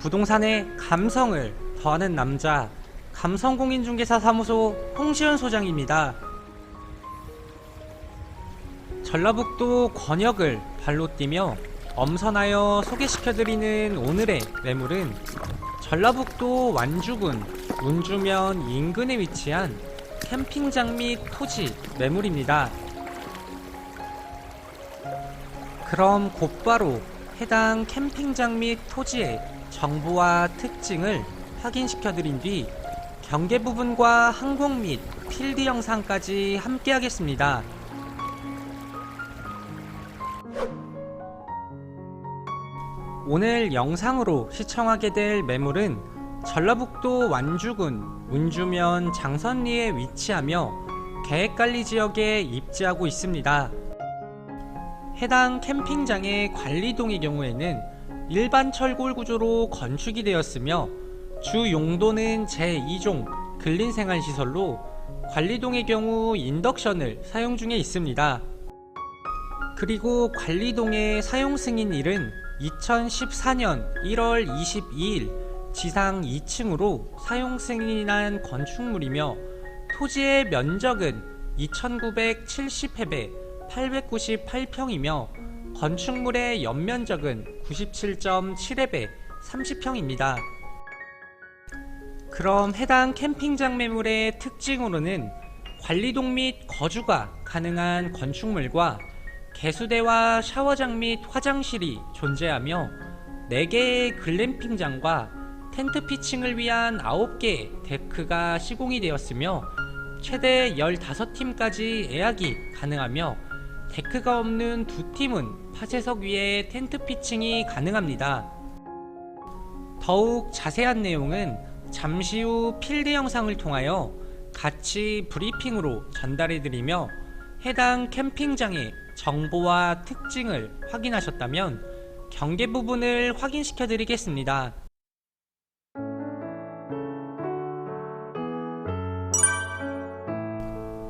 부동산의 감성을 더하는 남자 감성공인중개사 사무소 홍시현 소장입니다. 전라북도 권역을 발로 뛰며 엄선하여 소개시켜드리는 오늘의 매물은 전라북도 완주군 운주면 인근에 위치한 캠핑장 및 토지 매물입니다. 그럼 곧바로 해당 캠핑장 및 토지의 정보와 특징을 확인시켜 드린 뒤 경계 부분과 항공 및 필드 영상까지 함께 하겠습니다. 오늘 영상으로 시청하게 될 매물은 전라북도 완주군 운주면 장선리에 위치하며 계획관리 지역에 입지하고 있습니다. 해당 캠핑장의 관리동의 경우에는 일반 철골 구조로 건축이 되었으며 주 용도는 제2종 근린생활시설로 관리동의 경우 인덕션을 사용 중에 있습니다. 그리고 관리동의 사용 승인일은 2014년 1월 22일 지상 2층으로 사용 승인한 건축물이며 토지의 면적은 2970해배 898평이며 건축물의 연면적은 97.7해배 30평입니다. 그럼 해당 캠핑장 매물의 특징으로는 관리동 및 거주가 가능한 건축물과 개수대와 샤워장 및 화장실이 존재하며 4개의 글램핑장과 텐트 피칭을 위한 9개의 데크가 시공이 되었으며 최대 15팀까지 예약이 가능하며 데크가 없는 두 팀은 파쇄석 위에 텐트 피칭이 가능합니다. 더욱 자세한 내용은 잠시 후 필드 영상을 통하여 같이 브리핑으로 전달해드리며 해당 캠핑장의 정보와 특징을 확인하셨다면 경계 부분을 확인시켜 드리겠습니다.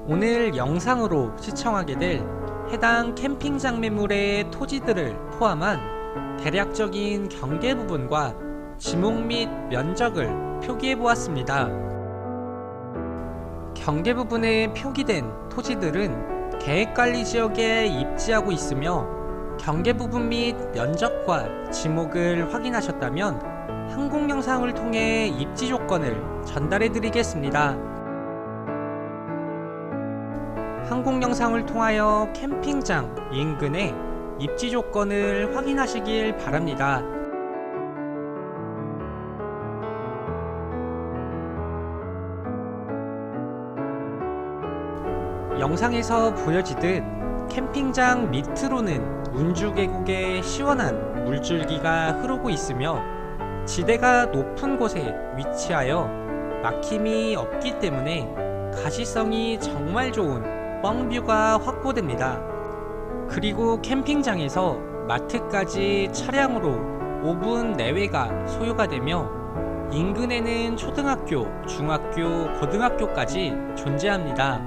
오늘 영상으로 시청하게 될 해당 캠핑장 매물의 토지들을 포함한 대략적인 경계 부분과 지목 및 면적을 표기해 보았습니다. 경계 부분에 표기된 토지들은 계획관리 지역에 입지하고 있으며 경계 부분 및 면적과 지목을 확인하셨다면 항공 영상을 통해 입지 조건을 전달해 드리겠습니다. 항공 영상을 통하여 캠핑장 인근의 입지 조건을 확인하시길 바랍니다. 영상에서 보여지듯 캠핑장 밑으로는 운주 계곡의 시원한 물줄기가 흐르고 있으며 지대가 높은 곳에 위치하여 막힘이 없기 때문에 가시성이 정말 좋은 뻥뷰가 확보됩니다. 그리고 캠핑장에서 마트까지 차량으로 5분 내외가 소요가 되며 인근에는 초등학교, 중학교, 고등학교까지 존재합니다.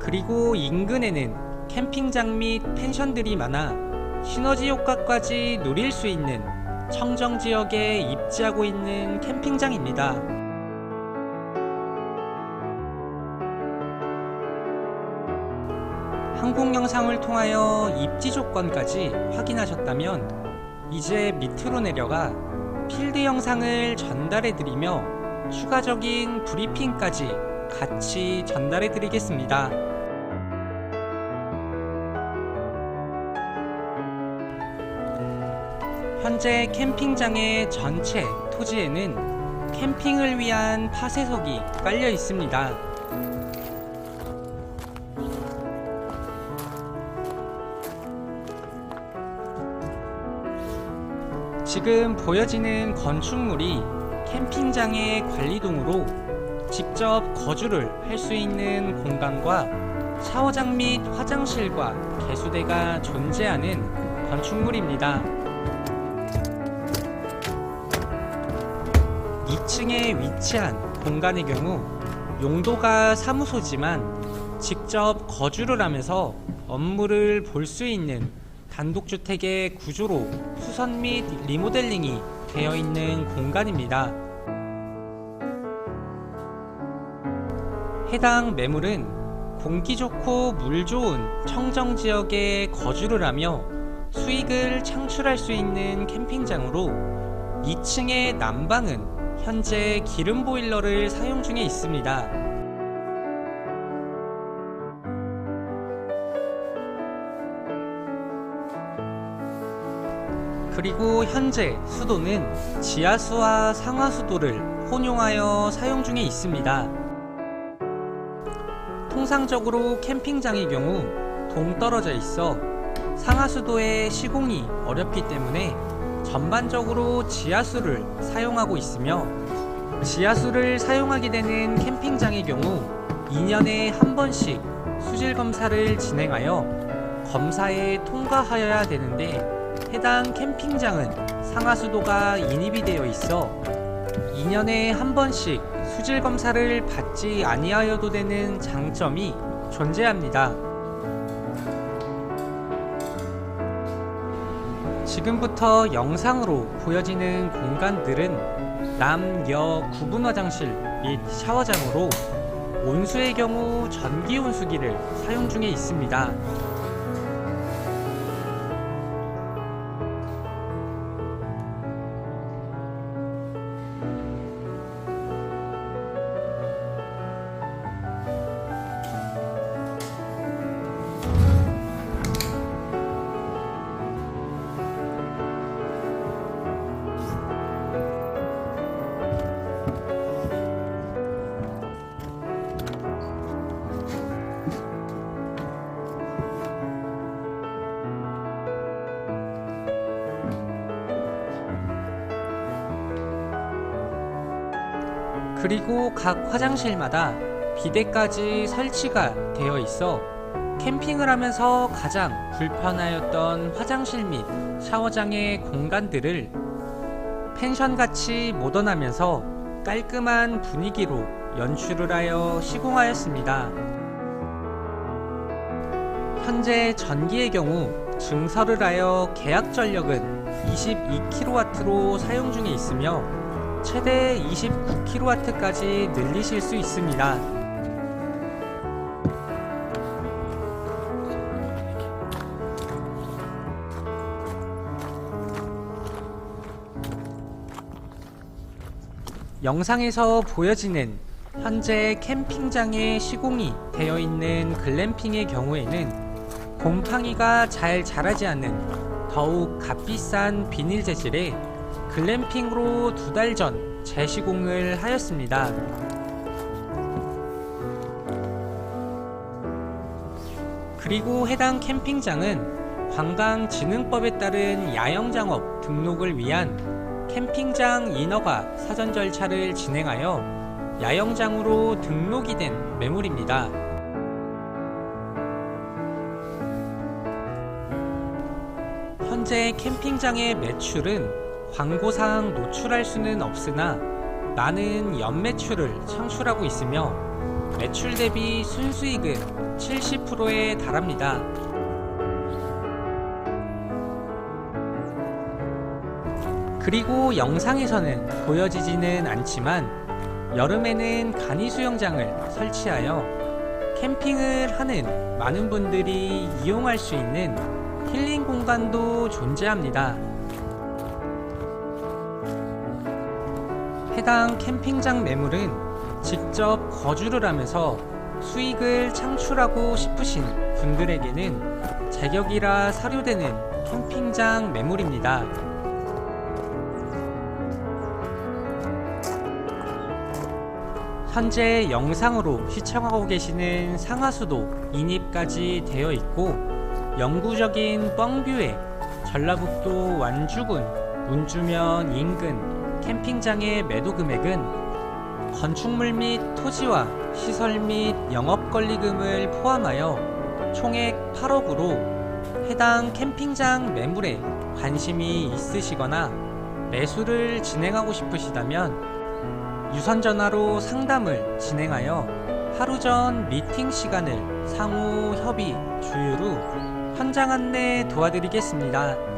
그리고 인근에는 캠핑장 및 펜션들이 많아 시너지 효과까지 누릴 수 있는 청정 지역에 입지하고 있는 캠핑장입니다. 항공 영상을 통하여 입지 조건까지 확인하셨다면 이제 밑으로 내려가 필드 영상을 전달해 드리며 추가적인 브리핑까지 같이 전달해 드리겠습니다. 현재 캠핑장의 전체 토지에는 캠핑을 위한 파쇄석이 깔려 있습니다. 지금 보여지는 건축물이 캠핑장의 관리동으로 직접 거주를 할 수 있는 공간과 샤워장 및 화장실과 개수대가 존재하는 건축물입니다. 2층에 위치한 공간의 경우 용도가 사무소지만 직접 거주를 하면서 업무를 볼 수 있는 단독주택의 구조로 수선 및 리모델링이 되어 있는 공간입니다. 해당 매물은 공기 좋고 물 좋은 청정 지역에 거주를 하며 수익을 창출할 수 있는 캠핑장으로 2층의 난방은 현재 기름 보일러를 사용 중에 있습니다. 그리고 현재 수도는 지하수와 상하수도를 혼용하여 사용 중에 있습니다. 통상적으로 캠핑장의 경우 동떨어져 있어 상하수도의 시공이 어렵기 때문에 전반적으로 지하수를 사용하고 있으며 지하수를 사용하게 되는 캠핑장의 경우 2년에 한 번씩 수질 검사를 진행하여 검사에 통과하여야 되는데 해당 캠핑장은 상하수도가 인입이 되어 있어 2년에 한 번씩 수질 검사를 받지 아니하여도 되는 장점이 존재합니다. 지금부터 영상으로 보여지는 공간들은 남, 여 구분 화장실 및 샤워장으로 온수의 경우 전기 온수기를 사용 중에 있습니다. 그리고 각 화장실마다 비데까지 설치가 되어 있어 캠핑을 하면서 가장 불편하였던 화장실 및 샤워장의 공간들을 펜션같이 모던하면서 깔끔한 분위기로 연출을 하여 시공하였습니다. 현재 전기의 경우 증설을 하여 계약 전력은 22kW로 사용 중에 있으며 최대 29kW까지 늘리실 수 있습니다. 영상에서 보여지는 현재 캠핑장에 시공이 되어 있는 글램핑의 경우에는 곰팡이가 잘 자라지 않는 더욱 값비싼 비닐 재질의 글램핑으로 두 달 전 재시공을 하였습니다. 그리고 해당 캠핑장은 관광진흥법에 따른 야영장업 등록을 위한 캠핑장 인허가 사전 절차를 진행하여 야영장으로 등록이 된 매물입니다. 현재 캠핑장의 매출은 광고상 노출할 수는 없으나 많은 연매출을 창출하고 있으며 매출 대비 순수익은 70%에 달합니다. 그리고 영상에서는 보여지지는 않지만 여름에는 간이 수영장을 설치하여 캠핑을 하는 많은 분들이 이용할 수 있는 힐링 공간도 존재합니다. 해당 캠핑장 매물은 직접 거주를 하면서 수익을 창출하고 싶으신 분들에게는 제격이라 사료되는 캠핑장 매물입니다. 현재 영상으로 시청하고 계시는 상하수도 인입까지 되어 있고 영구적인 뻥뷰에 전라북도 완주군 문주면 인근 캠핑장의 매도 금액은 건축물 및 토지와 시설 및 영업 권리금을 포함하여 총액 8억으로 해당 캠핑장 매물에 관심이 있으시거나 매수를 진행하고 싶으시다면 유선 전화로 상담을 진행하여 하루 전 미팅 시간을 상호 협의, 후 현장 안내 도와드리겠습니다.